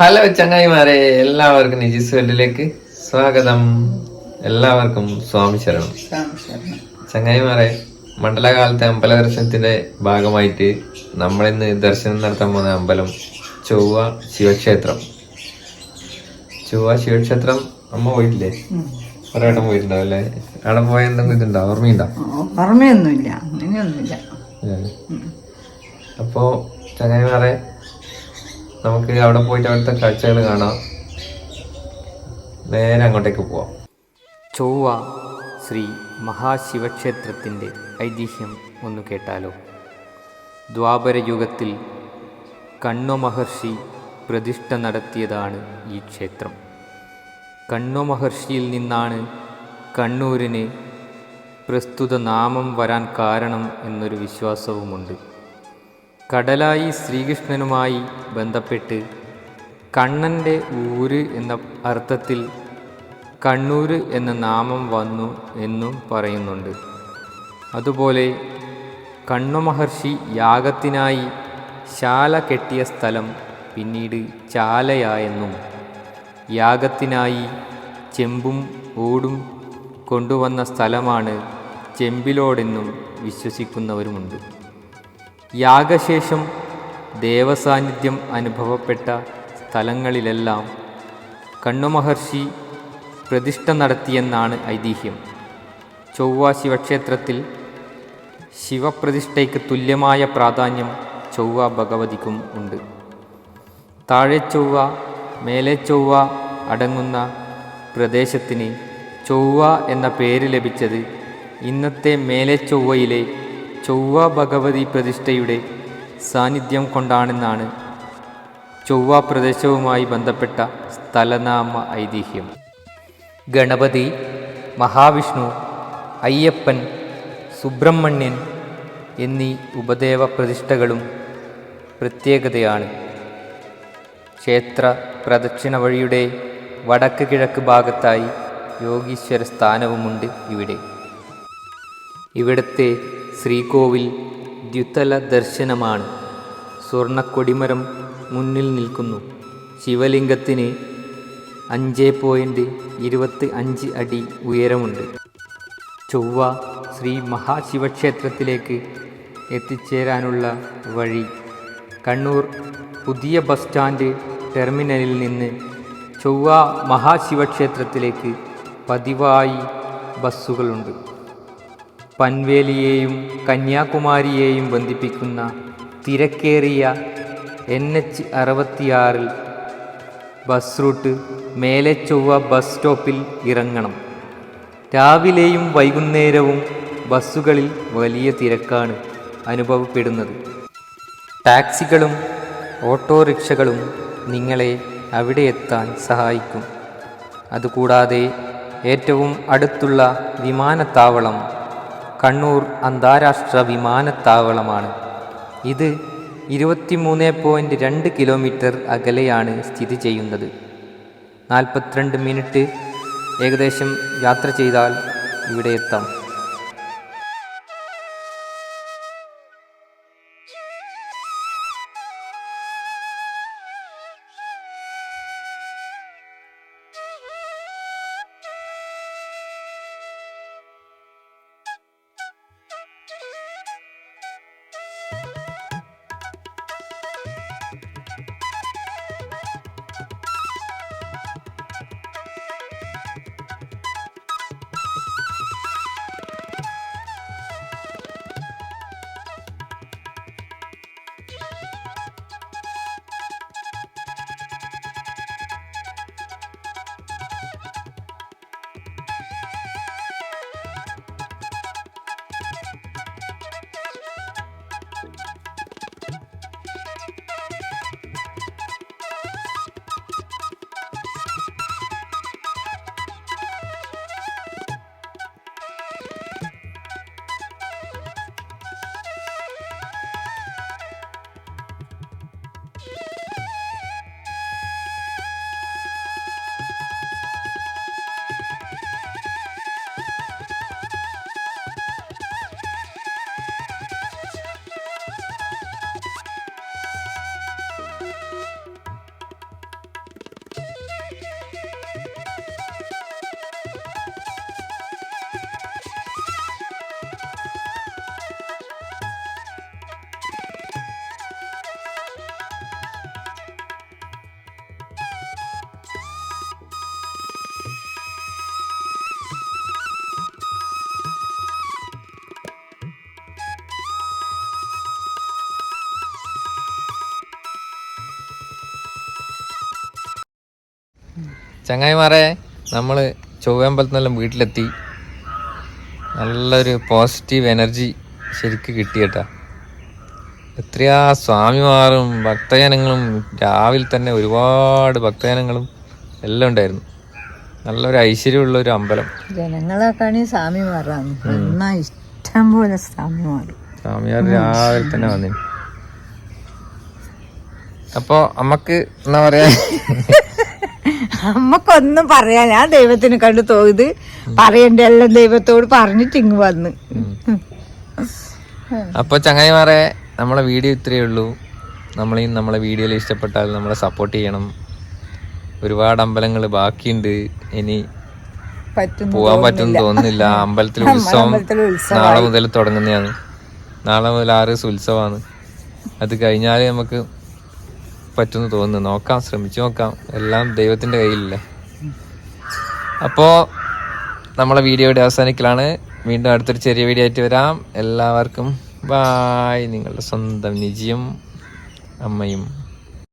Hello ചങ്ങായിമാരെ എല്ലാവർക്കും നിജിസ് വേൾഡിലേക്ക് സ്വാഗതം. എല്ലാവർക്കും സ്വാമി ശരണം. ചങ്ങായിമാരെ മണ്ഡലകാലത്തെ അമ്പല ദർശനത്തിന്റെ ഭാഗമായിട്ട് നമ്മളിന്ന് ദർശനം നടത്താൻ പോകുന്ന അമ്പലം ചൊവ്വ ശിവക്ഷേത്രം. ചൊവ്വ ശിവക്ഷേത്രം അമ്മ പോയിട്ടില്ലേ? ഒരേട്ടം പോയിട്ടുണ്ടാവും അല്ലേ? അവിടെ പോയ എന്തെങ്കിലും ഇതുണ്ടോ? ഓർമ്മയുണ്ടോ? ഓർമ്മയൊന്നുമില്ല. അങ്ങനെയൊന്നുമില്ല. അപ്പോ ചങ്ങായിമാരെ നമുക്ക് അവിടെ പോയിട്ട് അവിടുത്തെ കാഴ്ചകൾ കാണാം. നേരെ അങ്ങോട്ടേക്ക് പോവാം. ചൊവ്വ ശ്രീ മഹാശിവക്ഷേത്രത്തിന്റെ ഐതിഹ്യം ഒന്ന് കേട്ടാലോ? ദ്വാപരയുഗത്തിൽ കണ്ണോ മഹർഷി പ്രതിഷ്ഠ നടത്തിയതാണ് ഈ ക്ഷേത്രം. കണ്ണോ മഹർഷിയിൽ നിന്നാണ് കണ്ണൂരിന് പ്രസ്തുത നാമം വരാൻ കാരണം എന്നൊരു വിശ്വാസവുമുണ്ട്. കടലായി ശ്രീകൃഷ്ണനുമായി ബന്ധപ്പെട്ട് കണ്ണന്റെ ഊര് എന്ന അർത്ഥത്തിൽ കണ്ണൂർ എന്ന നാമം വന്നു എന്നും പറയുന്നുണ്ട്. അതുപോലെ കണ്ണുമഹർഷി യാഗത്തിനായി ശാല കെട്ടിയ സ്ഥലം പിന്നീട് ചാലയായെന്നും യാഗത്തിനായി ചെമ്പും ഓടും കൊണ്ടുവന്ന സ്ഥലമാണ് ചെമ്പിലോടെന്നും വിശ്വസിക്കുന്നവരുമുണ്ട്. യാഗശേഷം ദേവസാന്നിധ്യം അനുഭവപ്പെട്ട സ്ഥലങ്ങളിലെല്ലാം കണ്ണുമഹർഷി പ്രതിഷ്ഠ നടത്തിയെന്നാണ് ഐതിഹ്യം. ചൊവ്വ ശിവക്ഷേത്രത്തിൽ ശിവപ്രതിഷ്ഠയ്ക്ക് തുല്യമായ പ്രാധാന്യം ചൊവ്വ ഭഗവതിക്കും ഉണ്ട്. താഴെ ചൊവ്വ മേലെ ചൊവ്വ അടങ്ങുന്ന പ്രദേശത്തിന് ചൊവ്വ എന്ന പേര് ലഭിച്ചത് ഇന്നത്തെ മേലെ ചൊവ്വയിലെ ചൊവ്വ ഭഗവതി പ്രതിഷ്ഠയുടെ സാന്നിധ്യം കൊണ്ടാണെന്നാണ് ചൊവ്വ പ്രദേശവുമായി ബന്ധപ്പെട്ട സ്ഥലനാമ ഐതിഹ്യം. ഗണപതി മഹാവിഷ്ണു അയ്യപ്പൻ സുബ്രഹ്മണ്യൻ എന്നീ ഉപദേവ പ്രതിഷ്ഠകളും പ്രത്യേകതയാണ്. ക്ഷേത്ര പ്രദക്ഷിണ വഴിയുടെ വടക്ക് കിഴക്ക് ഭാഗത്തായി യോഗീശ്വര സ്ഥാനവുമുണ്ട് ഇവിടെ. ഇവിടുത്തെ ശ്രീകോവിൽ ദ്യുതല ദർശനമാണ് സ്വർണക്കൊടിമരം മുന്നിൽ നിൽക്കുന്നു. ശിവലിംഗത്തിന് അഞ്ച് പോയിന്റ് ഇരുപത്തി അഞ്ച് അടി ഉയരമുണ്ട്. ചൊവ്വ ശ്രീ മഹാശിവക്ഷേത്രത്തിലേക്ക് എത്തിച്ചേരാനുള്ള വഴി. കണ്ണൂർ പുതിയ ബസ് സ്റ്റാൻഡ് ടെർമിനലിൽ നിന്ന് ചൊവ്വ മഹാശിവക്ഷേത്രത്തിലേക്ക് പതിവായി ബസ്സുകളുണ്ട്. പൻവേലിയെയും കന്യാകുമാരിയെയും ബന്ധിപ്പിക്കുന്ന തിരക്കേറിയ എൻ എച്ച് അറുപത്തിയാറിൽ ബസ് റൂട്ട് മേലെ ചൊവ്വ ബസ് സ്റ്റോപ്പിൽ ഇറങ്ങണം. രാവിലെയും വൈകുന്നേരവും ബസ്സുകളിൽ വലിയ തിരക്കാണ് അനുഭവപ്പെടുന്നത്. ടാക്സികളും ഓട്ടോറിക്ഷകളും നിങ്ങളെ അവിടെ എത്താൻ സഹായിക്കും. അതുകൂടാതെ ഏറ്റവും അടുത്തുള്ള വിമാനത്താവളം കണ്ണൂർ അന്താരാഷ്ട്ര വിമാനത്താവളമാണ്. ഇത് ഇരുപത്തിമൂന്ന് പോയിന്റ് രണ്ട് കിലോമീറ്റർ അകലെയാണ് സ്ഥിതി ചെയ്യുന്നത്. നാൽപ്പത്തിരണ്ട് മിനിറ്റ് ഏകദേശം യാത്ര ചെയ്താൽ ഇവിടെ എത്താം. ചങ്ങായിമാരെ നമ്മൾ ചൊവ്വമ്പലത്തിനെല്ലാം വീട്ടിലെത്തി. നല്ലൊരു പോസിറ്റീവ് എനർജി ശരിക്ക് കിട്ടിയേട്ടാ. എത്രയാ സ്വാമിമാരും ഭക്തജനങ്ങളും രാവിലെ തന്നെ ഒരുപാട് ഭക്തജനങ്ങളും എല്ലാം ഉണ്ടായിരുന്നു. നല്ലൊരു ഐശ്വര്യമുള്ള ഒരു അമ്പലം. ജനങ്ങളെക്കാണി സ്വാമിമാരാണ്. ഇഷ്ടം പോലെ സ്വാമിമാർ രാവിലെ തന്നെ വന്നിന്. അപ്പോ അമ്മയ്ക്ക് എന്താ പറയാ? നമ്മക്കൊന്നും പറയാൻ ഞാൻ ദൈവത്തിന് കണ്ടു തോത് പറയണ്ട? എല്ലാം ദൈവത്തോട് പറഞ്ഞിട്ട് ഇങ്ങ് വന്ന്. അപ്പൊ ചങ്ങായിമാരെ നമ്മളെ വീഡിയോ ഇത്രയേ ഉള്ളൂ. നമ്മളെയും നമ്മളെ വീഡിയോയിൽ ഇഷ്ടപ്പെട്ടാൽ നമ്മളെ സപ്പോർട്ട് ചെയ്യണം. ഒരുപാട് അമ്പലങ്ങൾ ബാക്കിയുണ്ട്. ഇനി പോവാൻ പറ്റുമെന്ന് തോന്നുന്നില്ല. അമ്പലത്തിൽ ഉത്സവം ഉത്സവം. നാളെ മുതൽ തുടങ്ങുന്നതാണ്. നാളെ മുതൽ ആറ് ദിവസം ഉത്സവമാണ്. അത് കഴിഞ്ഞാൽ നമുക്ക് പറ്റുമെന്ന് തോന്നുന്നു. നോക്കാം ശ്രമിച്ചു നോക്കാം. എല്ലാം ദൈവത്തിന്റെ കയ്യിലല്ലേ? അപ്പോൾ നമ്മളെ വീഡിയോയുടെ അവസാനിക്കലാണ്. വീണ്ടും അടുത്തൊരു ചെറിയ വീഡിയോ ആയിട്ട് വരാം. എല്ലാവർക്കും ബായ്. നിങ്ങളുടെ സ്വന്തം നിജിയും അമ്മയും.